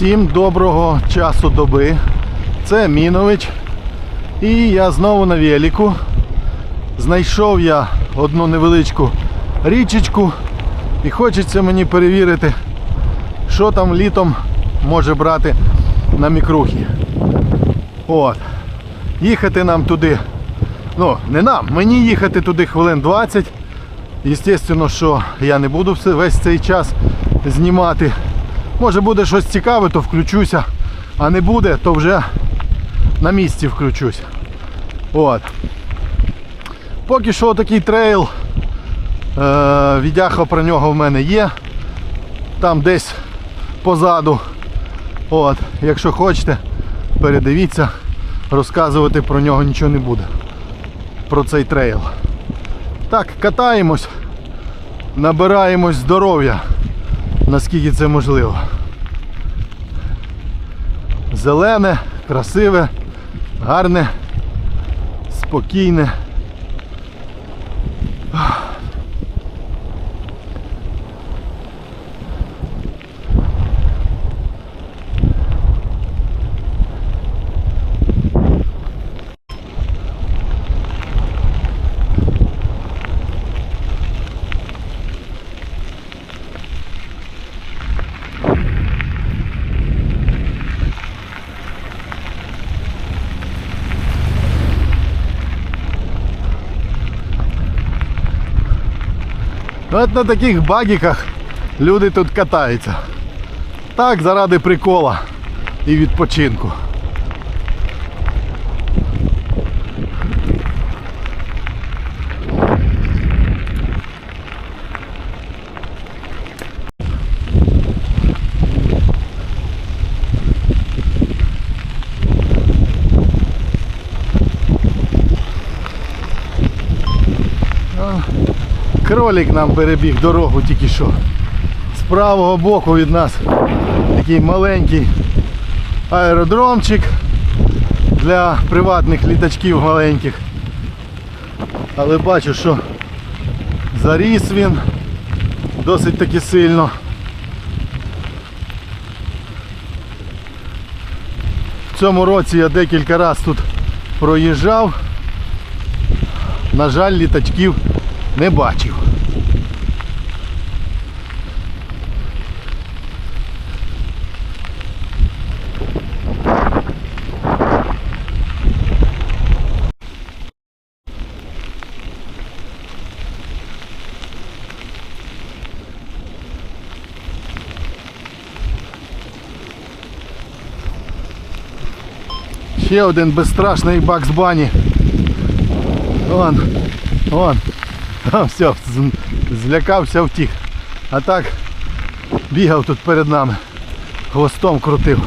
Всім доброго часу доби. Це Мінович. І я знову на велику. Знайшов я одну невеличку річечку. І хочеться мені перевірити, що там літом може брати на мікрухі. От. Їхати нам туди. Ну, не нам, мені їхати туди хвилин 20. Естественно, що я не буду весь цей час знімати. Може буде щось цікаве, то включуся. А не буде, то вже на місці включусь. От. Поки що такий трейл. Е, відяха про нього в мене є. Там десь позаду. От. Якщо хочете, передивіться, розказувати про нього нічого не буде. Про цей трейл. Так, катаємось, набираємось здоров'я, наскільки це можливо. Зелене, красиве, гарне, спокійне. От на таких багіках люди тут катаються. Так, заради прикола і відпочинку. Кролик нам перебіг дорогу тільки що. З правого боку від нас такий маленький аеродромчик для приватних літачків маленьких. Але бачу, що заріс він досить таки сильно. В цьому році я декілька разів тут проїжджав. На жаль, літачків не бачив. Ще один безстрашний Бакс Бані. Вон, вон. А, все, злякався, втік. А так бігав тут перед нами. Хвостом крутив.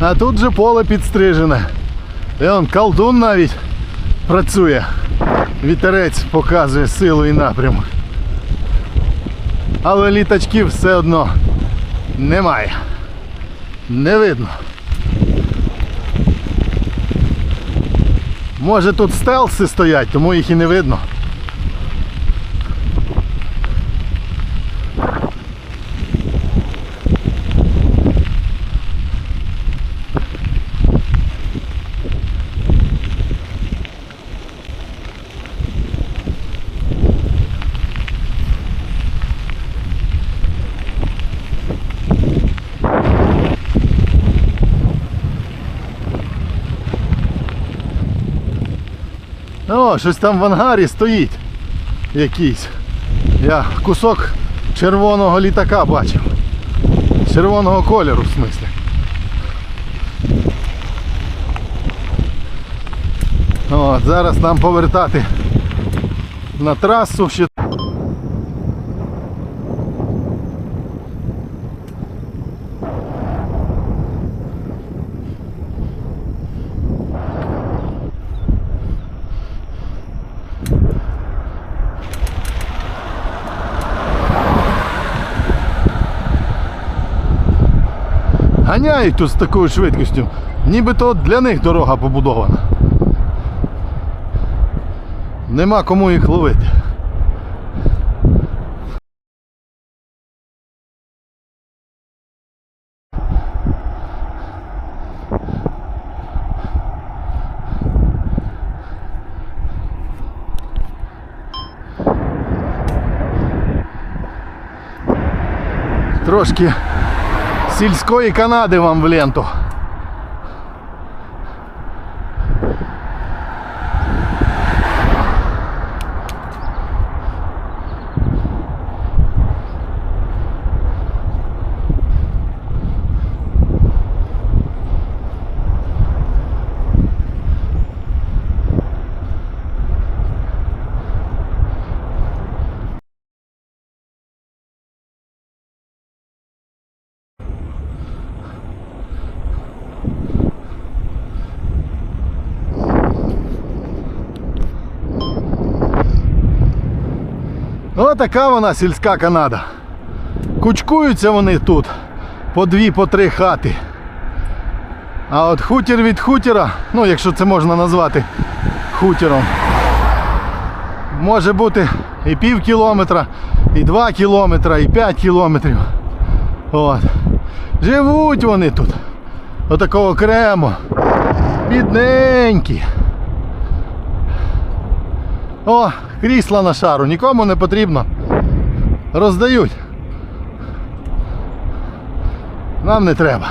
А тут же поле підстрижене. І он колдун навіть працює. Вітерець показує силу і напрямок. Але літачків все одно немає. Не видно. Може тут стелси стоять, тому їх і не видно. О, щось там в ангарі стоїть якийсь. Я кусок червоного літака бачив. Червоного кольору, в смислі. От, зараз нам повертати на трасу ганяють тут з такою швидкістю, нібито для них дорога побудована. Нема кому їх ловити. Трошки сільської Канади вам в ленту. Отака вона сільська Канада. Кучкуються вони тут по дві, по три хати. А от хутір від хутіра, ну якщо це можна назвати хутором, може бути і пів кілометра, і два кілометра, і п'ять кілометрів. От. Живуть вони тут. Отакого окремо. Бідненькі. О, крісла на шару, нікому не потрібно. Роздають. Нам не треба.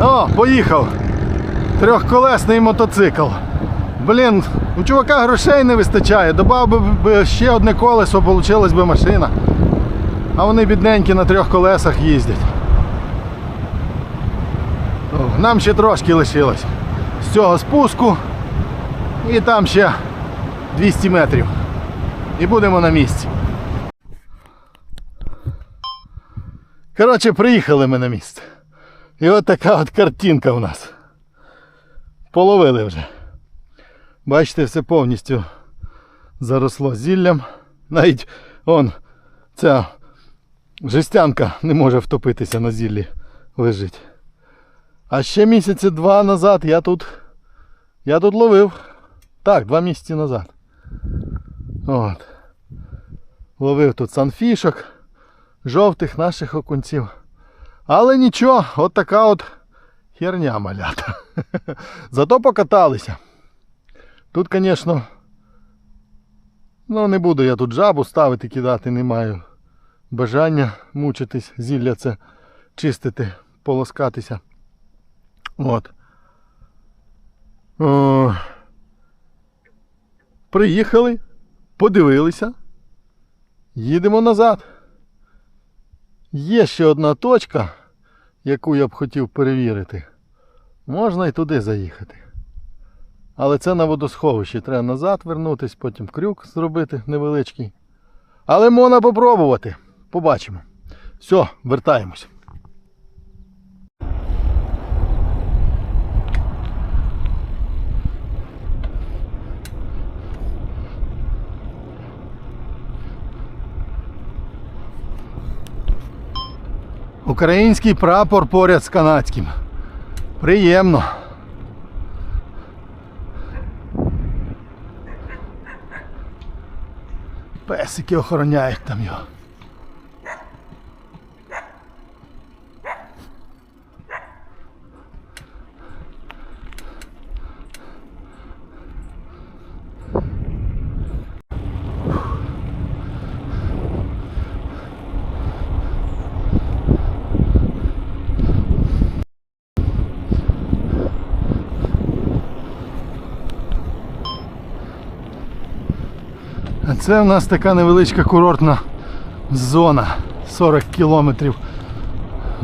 О, поїхав. Трьохколесний мотоцикл. Блін, у чувака грошей не вистачає. Добав би, ще одне колесо, получилась би машина. А вони бідненькі на трьох колесах їздять. Нам ще трошки лишилось. З цього спуску. І там ще 200 метрів. І будемо на місці. Коротше, приїхали ми на місце. І от така от картинка у нас. Половили вже. Бачите, все повністю заросло зіллям. Навіть он ця жестянка не може втопитися на зіллі лежить. А ще місяці два назад я тут. Я тут ловив. Так, два місяці назад. От. Ловив тут санфішок, жовтих наших окунців. Але нічого, от така от херня малята. Зато покаталися. Тут, звісно, ну не буду я тут жабу ставити, кидати, не маю бажання мучитись, зілля це чистити, полоскатися. От. О, приїхали, подивилися, їдемо назад. Є ще одна точка, яку я б хотів перевірити. Можна і туди заїхати. Але це на водосховищі. Треба назад вернутись, потім крюк зробити невеличкий. Але можна попробувати. Побачимо. Все, вертаємось. Український прапор поряд з канадським. Приємно. Persze, ki akarom nyájtam, jó. А це у нас така невеличка курортна зона. 40 кілометрів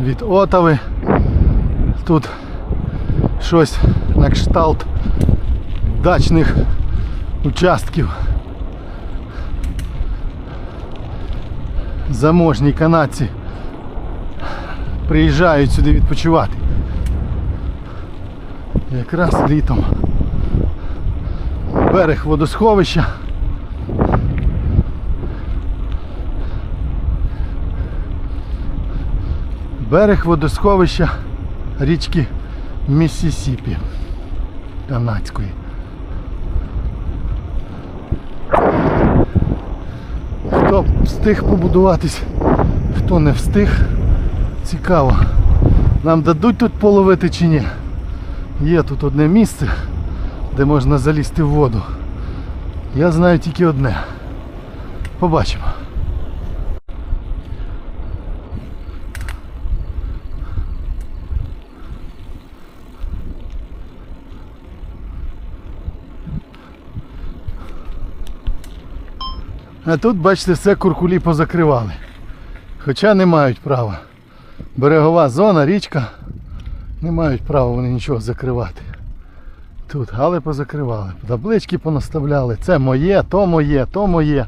від Отави. Тут щось на кшталт дачних участків. Заможні канадці приїжджають сюди відпочивати. Якраз літом. Берег водосховища. Берег водосховища річки Міссісіпі канадської. Хто встиг побудуватись Хто не встиг, цікаво. Нам дадуть тут половити чи ні? Є тут одне місце, де можна залізти в воду. Я знаю тільки одне. Побачимо. А тут, бачите, все куркулі позакривали. Хоча не мають права. Берегова зона, річка. Не мають права вони нічого закривати. Тут, але позакривали. Таблички понаставляли. Це моє, то моє, то моє.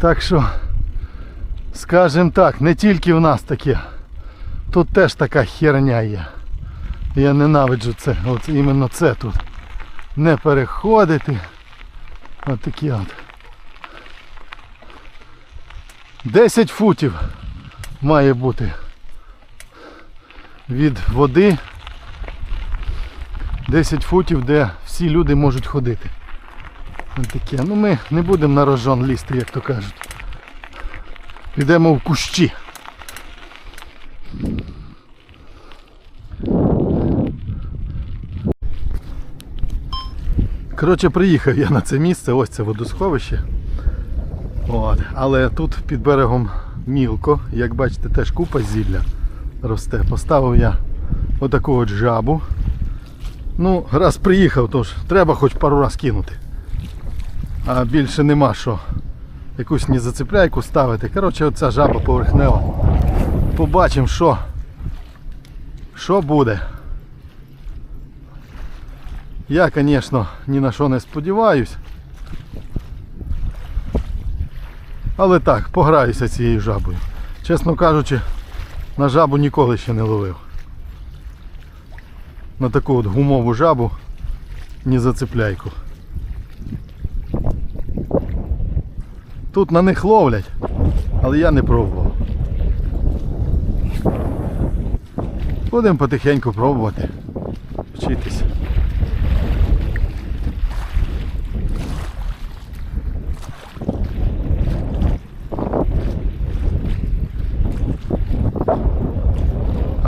Так що, скажімо так, не тільки в нас таке. Тут теж така херня є. Я ненавиджу це. От іменно це тут. Не переходити. От такі от. 10 футів має бути від води 10 футів, де всі люди можуть ходити. Ось таке. Ну ми не будемо на рожон лізти, як то кажуть. Підемо в кущі. Коротше, приїхав я на це місце, ось це водосховище. От. Але тут під берегом мілко, як бачите, теж купа зілля росте. Поставив я отаку от жабу. Ну, раз приїхав, то ж треба хоч пару раз кинути. А більше нема що. Якусь не зацепляйку ставити. Коротше, оця жаба поверхнева. Побачимо, що, що буде. Я, звісно, ні на що не сподіваюсь. Але так, пограюся цією жабою. Чесно кажучи, на жабу ніколи ще не ловив. На таку от гумову жабу ні зацепляйку. Тут на них ловлять, але я не пробував. Будемо потихеньку пробувати. Вчитися.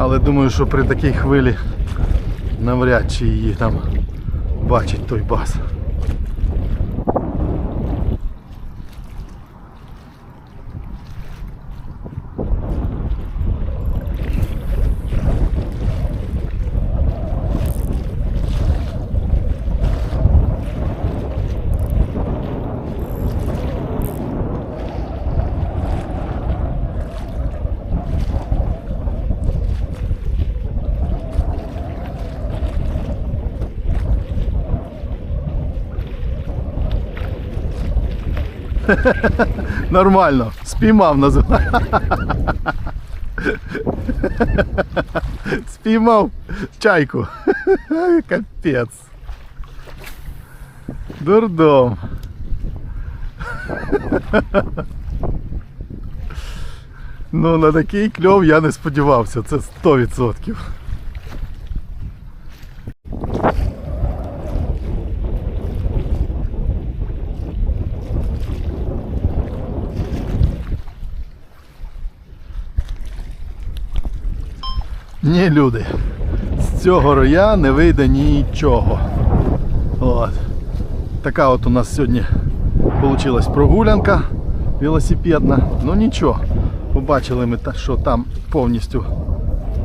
Але думаю, що при такій хвилі навряд чи її там бачить той бас. Нормально, спіймав називає. Спіймав чайку. Капець. Дурдом. Ну, на такий кльов я не сподівався, це 100%. Ні, люди. З цього роя не вийде нічого. От. Така от у нас сьогодні вийшла прогулянка велосипедна. Ну нічого. Побачили ми, що там повністю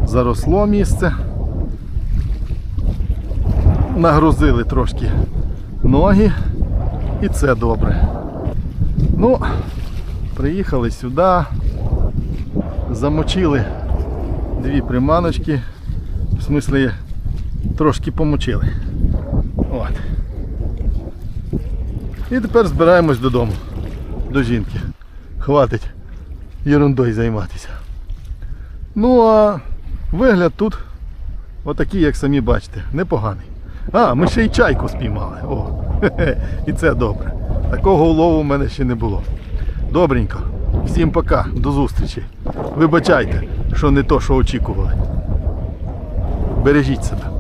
заросло місце. Нагрузили трошки ноги і це добре. Ну, приїхали сюди, замочили дві приманочки. В смислі трошки помочили. От. І тепер збираємось додому. До жінки. Хватить ерундою займатися. Ну а вигляд тут отакий, як самі бачите, непоганий. А, ми ще й чайку спіймали. О, і це добре. Такого улову в мене ще не було. Добренько. Всім пока, до зустрічі. Вибачайте, що не то, що очікували. Бережіть себе.